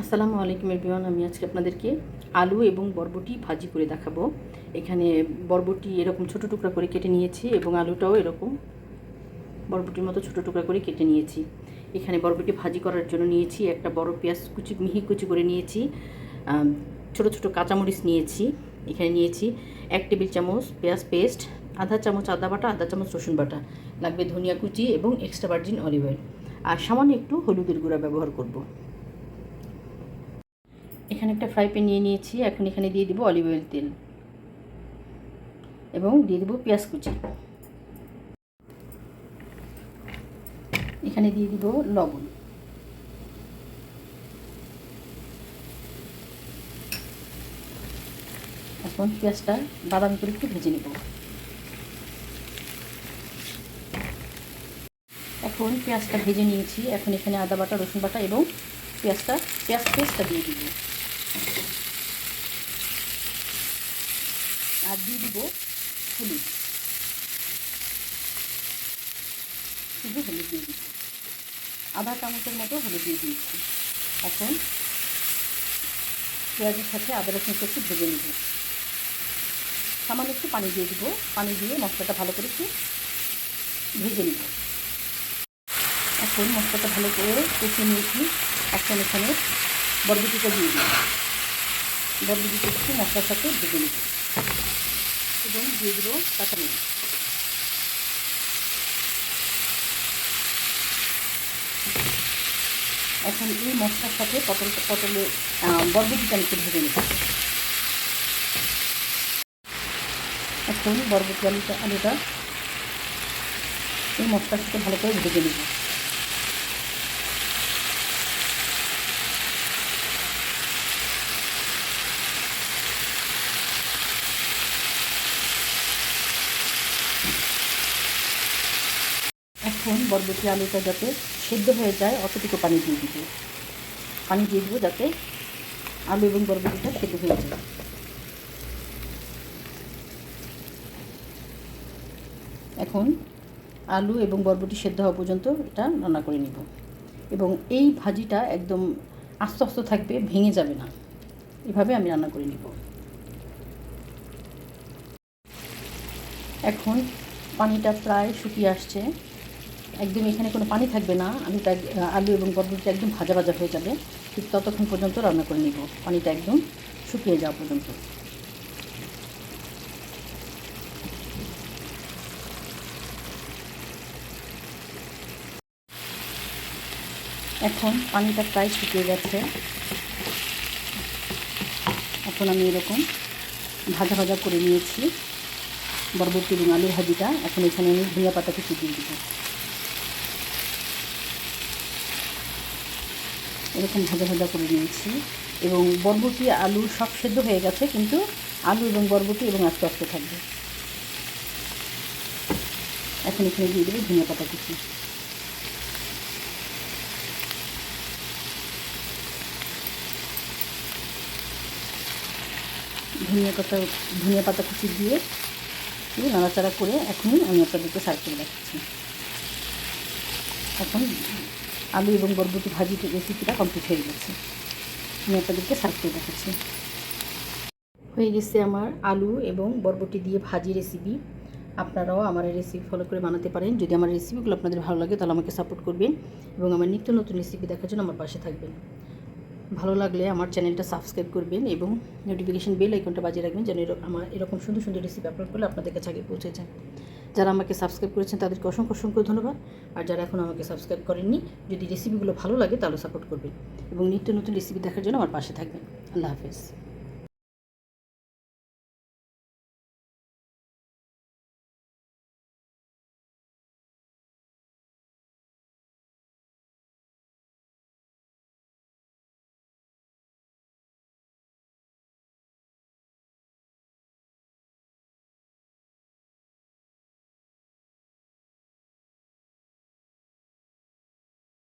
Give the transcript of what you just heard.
আসসালামু আলাইকুম এভরিওয়ান আমি আজকে আপনাদেরকে আলু এবং বরবটি ভাজি করে দেখাবো। এখানে বরবটি এরকম ছোট টুকরা করে কেটে নিয়েছি এবং আলুটাও এরকম বরবটির মতো ছোট টুকরা করে কেটে নিয়েছি। এখানে বরবটি ভাজি করার জন্য নিয়েছি একটা বড় পেঁয়াজ কুচি, মিহি কুচি করে নিয়েছি ছোট ছোট কাঁচামরিচ নিয়েছি। এখানে নিয়েছি এক টেবিল চামচ পেঁয়াজ পেস্ট, আধা চামচ আদা বাটা, আধা চামচ রসুন বাটা। লাগবে ধনিয়া কুচি এবং এক্সট্রা ভার্জিন অলিভ অয়েল আর সামান্য একটু হলুদের গুঁড়া ব্যবহার করব। এখানে একটা ফ্রাই প্যান নিয়ে নিয়েছি, এখন এখানে দিয়ে দিব অলিভ অয়েল তেল। এবং দিয়ে দেবো পেঁয়াজ কুচি। এখানে দিয়ে দিব লবণ। এখন পেঁয়াজটা বাদামি করে একটু ভেজে নেব। এখন পেঁয়াজটা ভেজে নিয়েছি, এখন এখানে আদা বাটা, রসুন বাটা এবং পেঁয়াজটা, পেঁয়াজ পেস্টটা দিয়ে দিব। আর দিয়ে দিব হলুদ। শুধু হলুদ দিয়ে দিচ্ছি। আধা চামচের মতো হলুদ দিয়ে দিয়েছি। এখন পেঁয়াজের সাথে আদা রসুন একটু ভেজে নেব। সামান্য একটু পানি দিয়ে দিব। পানি দিয়ে মশলাটা ভালো করে একটু ভেজে নেব। এখন মশলাটা ভালো করে কষিয়ে নিয়েছি। এখন এখানে বরবটিটা দিয়ে দিই বরবটিটা একটু মশলার সাথে ভেজে নেব। এবং দিয়ে দেবো কাঁচামরিচ এখন এই মশলার সাথে পটল, পটলে বরবটিটা আমি একটু ভেজে নেব। এখন বরবটি আলুটা আলুটা এই মশলার সাথে ভালো করে ভেজে নেব। এখন বরবটি আলুটা যাতে সেদ্ধ হয়ে যায়, অতটুকু পানি দিয়ে দিব। পানি দিয়ে দিব যাতে আলু এবং বরবটিটা সেদ্ধ হয়ে যায়। এখন আলু এবং বরবটি সেদ্ধ হওয়া পর্যন্ত এটা রান্না করে নিব। এবং এই ভাজিটা একদম আস্তে আস্তে থাকবে, ভেঙে যাবে না। এভাবে আমি রান্না করে নিব। এখন পানিটা প্রায় শুকিয়ে আসছে। একদম এখানে কোনো পানি থাকবে না। আলুটা আলু এবং বরবটিটা একদম ভাজা ভাজা হয়ে যাবে। ঠিক ততক্ষণ পর্যন্ত রান্না করে নিব। পানিটা একদম শুকিয়ে যাওয়া পর্যন্ত। এখন পানিটা প্রায় শুকিয়ে গেছে। এখন আমি এরকম ভাজা ভাজা করে নিয়েছি। বরবটি এবং আলু ভাজিটা। এখন এখানে আমি ধনিয়া পাতা কিছু দিয়ে দিব। এরকম ভাজা ভাজা করে নিয়েছি। এবং বরবটি, আলু সব সেদ্ধ হয়ে গেছে, কিন্তু আলু এবং বরবটি এবং আস্তে আস্তে থাকবে। এখন এখানে দিয়ে দেবো ধনিয়া পাতা কুচি। ধনিয়া পাতা ধনিয়া পাতা কুচি দিয়ে নাড়াচাড়া করে এখনই আমি আপনাদেরকে সার্ভ করে রাখছি এখন আলু এবং বরবটি ভাজি রেসিপিটা কমপ্লিট হয়ে গেছে। আমি আপনাদেরকে সার্ভ করে দেখাচ্ছি। হয়ে গেছে আমার আলু এবং বরবটি দিয়ে ভাজি রেসিপি আপনারাও আমার এই রেসিপি ফলো করে বানাতে পারেন। যদি আমার রেসিপিগুলো আপনাদের ভালো লাগে, তাহলে আমাকে সাপোর্ট করবেন এবং আমার নিত্য নতুন রেসিপি দেখার জন্য আমার পাশে থাকবেন। ভালো লাগলে আমার চ্যানেলটা সাবস্ক্রাইব করবেন এবং নোটিফিকেশন বেল আইকনটা বাজিয়ে রাখবেন যেন এরকম আমার এরকম সুন্দর সুন্দর রেসিপি আপলোড করলে আপনাদের কাছে আগে পৌঁছে যায়। যারা আমাকে সাবস্ক্রাইব করেছেন, তাদেরকে অসংখ্য অসংখ্য ধন্যবাদ। আর যারা এখন আমাকে সাবস্ক্রাইব করেননি, যদি রেসিপিগুলো ভালো লাগে, তাহলে সাপোর্ট করবেন। এবং নিত্য নতুন রেসিপি দেখার জন্য আমার পাশে থাকবেন। আল্লাহ হাফেজ।